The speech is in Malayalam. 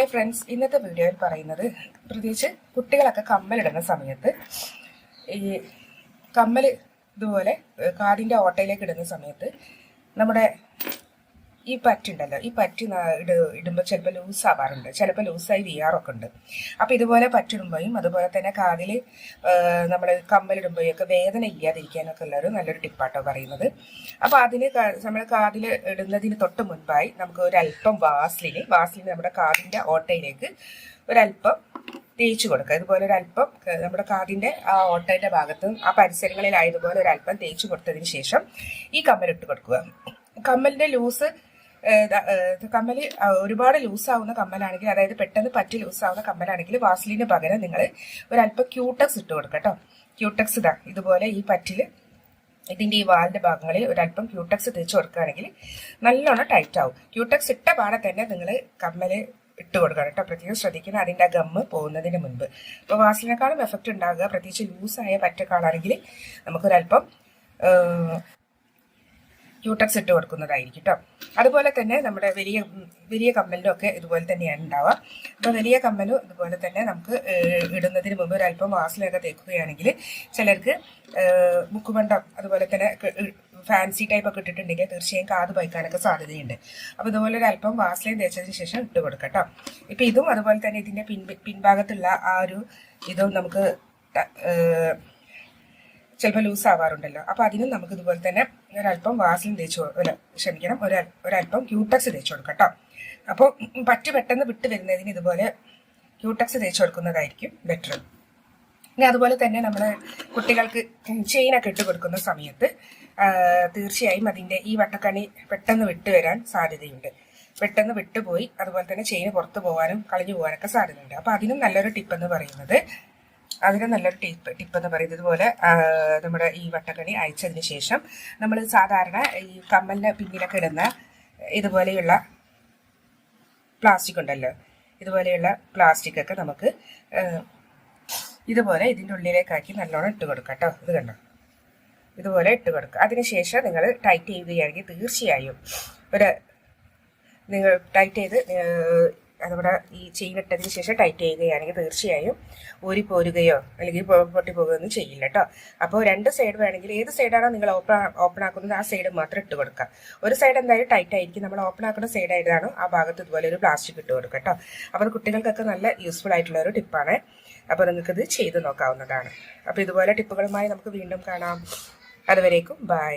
ഹായ് ഫ്രണ്ട്സ് ഇന്നത്തെ വീഡിയോയിൽ പറയുന്നത് പ്രത്യേകിച്ച് കുട്ടികളൊക്കെ കമ്മലിടുന്ന സമയത്ത് ഈ കമ്മൽ ഇതുപോലെ കാടിന്റെ ഓട്ടയിലേക്ക് ഇടുന്ന സമയത്ത് നമ്മുടെ ഈ പറ്റുണ്ടല്ലോ. ഈ പറ്റി ഇട ഇട് ഇടുമ്പോൾ ചിലപ്പോൾ ലൂസ് ആവാറുണ്ട്. ചിലപ്പോൾ ലൂസായി വീയാറൊക്കെ ഉണ്ട് അപ്പോൾ ഇതുപോലെ പറ്റിടുമ്പോഴും അതുപോലെ തന്നെ കാതിൽ നമ്മൾ കമ്മലിടുമ്പോഴൊക്കെ വേദന ഇല്ലാതിരിക്കാനൊക്കെ ഉള്ള ഒരു നല്ലൊരു ടിപ്പാട്ടോ പറയുന്നത്. അപ്പോൾ അതിന് നമ്മൾ കാതിൽ ഇടുന്നതിന് തൊട്ട് മുൻപായി നമുക്ക് ഒരല്പം വാസ്ലിന് വാസ്ലിന് നമ്മുടെ കാതിന്റെ ഓട്ടയിലേക്ക് ഒരല്പം തേച്ച് കൊടുക്കുക. ഇതുപോലെ ഒരല്പം നമ്മുടെ കാതിന്റെ ആ ഓട്ടയുടെ ഭാഗത്തും ആ പരിസരങ്ങളിലായതുപോലെ ഒരല്പം തേച്ച് കൊടുത്തതിന് ശേഷം ഈ കമ്മൽ ഇട്ട് കൊടുക്കുക. കമ്മലിന്റെ ലൂസ് കമ്മൽ ഒരുപാട് ലൂസാവുന്ന കമ്മലാണെങ്കിൽ അതായത് പെട്ടെന്ന് പറ്റി ലൂസാവുന്ന കമ്മലാണെങ്കിൽ വാസ്ലിന് പകരം നിങ്ങൾ ഒരല്പം ക്യൂട്ടക്സ് ഇട്ട് കൊടുക്കുക കേട്ടോ ക്യൂട്ടക്സ് ഇതാ ഇതുപോലെ ഈ പറ്റിൽ ഇതിന്റെ ഈ വാലിന്റെ ഭാഗങ്ങളിൽ ഒരല്പം ക്യൂട്ടക്സ് തേച്ച് കൊടുക്കുകയാണെങ്കിൽ നല്ലോണം ടൈറ്റ് ആവും. ക്യൂട്ടക്സ് ഇട്ട പാടെ തന്നെ നിങ്ങൾ കമ്മൽ ഇട്ട് കൊടുക്കണം കേട്ടോ പ്രത്യേകം ശ്രദ്ധിക്കണം അതിന്റെ ആ ഗമ്മ് പോകുന്നതിന് മുൻപ്. അപ്പോൾ വാസിലിനേക്കാളും എഫക്റ്റ് ഉണ്ടാകുക പ്രത്യേകിച്ച് ലൂസായ പറ്റക്കാളാണെങ്കിൽ നമുക്കൊരല്പം ക്യൂട്ടക്സ് ഇട്ട് കൊടുക്കുന്നതായിരിക്കും കേട്ടോ അതുപോലെ തന്നെ നമ്മുടെ വലിയ വലിയ കമ്മലിലും ഒക്കെ ഇതുപോലെ തന്നെയാണ് ഉണ്ടാവുക. അപ്പോൾ വലിയ കമ്മലും ഇതുപോലെ തന്നെ നമുക്ക് ഇടുന്നതിന് മുമ്പ് ഒരല്പം വാസലൊക്കെ തേക്കുകയാണെങ്കിൽ ചിലർക്ക് മുക്കുമണ്ടം അതുപോലെ തന്നെ ഫാൻസി ടൈപ്പ് ഒക്കെ ഇട്ടിട്ടുണ്ടെങ്കിൽ തീർച്ചയായും കാത് പൈക്കാനൊക്കെ സാധ്യതയുണ്ട്. അപ്പോൾ ഇതുപോലെ ഒരു അല്പം വാസലയും തേച്ചതിന് ശേഷം ഇട്ട് കൊടുക്കട്ടോ കേട്ടോ ഇപ്പം ഇതും അതുപോലെ തന്നെ ഇതിന്റെ പിൻ പിൻഭാഗത്തുള്ള ആ ഒരു ഇതും നമുക്ക് ചിലപ്പോൾ ലൂസ് ആവാറുണ്ടല്ലോ. അപ്പോൾ അതിനും നമുക്ക് ഇതുപോലെ തന്നെ ഒരല്പം വാസലിൻ തേച്ച് ക്ഷമിക്കണം ഒരു ഒരല്പം ക്യൂട്ടക്സ് തേച്ച് കൊടുക്കാം കേട്ടോ അപ്പോൾ പറ്റു പെട്ടെന്ന് വിട്ട് വരുന്നതിന് ഇതുപോലെ ക്യൂട്ടക്സ് തേച്ച് കൊടുക്കുന്നതായിരിക്കും ബെറ്റർ ഇനി അതുപോലെ തന്നെ നമ്മൾ കുട്ടികൾക്ക് ചെയിനൊക്കെ ഇട്ട് കൊടുക്കുന്ന സമയത്ത് തീർച്ചയായും അതിന്റെ ഈ വട്ടക്കണി പെട്ടെന്ന് വിട്ടു വരാൻ സാധ്യതയുണ്ട്. പെട്ടെന്ന് വിട്ടുപോയി അതുപോലെ തന്നെ ചെയിന് പുറത്തു പോകാനും കളഞ്ഞു പോകാനൊക്കെ സാധ്യതയുണ്ട്. അപ്പോൾ അതിനും നല്ലൊരു ടിപ്പ് എന്ന് പറയുന്നത് അതിന് നല്ലൊരു ടിപ്പ് ടിപ്പ് എന്ന് പറയുന്നത് ഇതുപോലെ നമ്മുടെ ഈ വട്ടക്കണി അയച്ചതിന് ശേഷം നമ്മൾ സാധാരണ ഈ കമ്മലിന്റെ പിന്നിലൊക്കെ ഇടുന്ന ഇതുപോലെയുള്ള പ്ലാസ്റ്റിക് ഉണ്ടല്ലോ ഇതുപോലെയുള്ള പ്ലാസ്റ്റിക് ഒക്കെ നമുക്ക് ഇതുപോലെ ഇതിന്റെ ഉള്ളിലേക്കാക്കി നല്ലോണം ഇട്ട് കൊടുക്കാം കേട്ടോ ഇത് കണ്ടോ? ഇതുപോലെ ഇട്ട് കൊടുക്കുക അതിനുശേഷം നിങ്ങൾ ടൈറ്റ് ചെയ്യുകയാണെങ്കിൽ തീർച്ചയായും ഒരു നിങ്ങൾ ടൈറ്റ് ചെയ്ത് നമ്മുടെ ഈ ചെയിൻ ഇട്ടതിന് ശേഷം ടൈറ്റ് ചെയ്യുകയാണെങ്കിൽ തീർച്ചയായും ഊരി പോരുകയോ അല്ലെങ്കിൽ പൊട്ടി പോകുകയൊന്നും ചെയ്യില്ല കേട്ടോ അപ്പോൾ രണ്ട് സൈഡ് വേണമെങ്കിൽ ഏത് സൈഡാണോ നിങ്ങൾ ഓപ്പൺ ഓപ്പൺ ആക്കുന്നത് ആ സൈഡ് മാത്രം ഇട്ട് കൊടുക്കുക. ഒരു സൈഡ് എന്തായാലും ടൈറ്റ് ആയിരിക്കും. നമ്മൾ ഓപ്പൺ ആക്കുന്ന സൈഡ് ആയിട്ടാണ് ആ ഭാഗത്ത് ഇതുപോലെ ഒരു പ്ലാസ്റ്റിക് ഇട്ട് കൊടുക്കുക കേട്ടോ അപ്പോൾ കുട്ടികൾക്കൊക്കെ നല്ല യൂസ്ഫുൾ ആയിട്ടുള്ള ഒരു ടിപ്പാണ് അപ്പോൾ നിങ്ങൾക്കിത് ചെയ്ത് നോക്കാവുന്നതാണ്. അപ്പോൾ ഇതുപോലെ ടിപ്പുകളുമായി നമുക്ക് വീണ്ടും കാണാം. അതുവരേക്കും ബൈ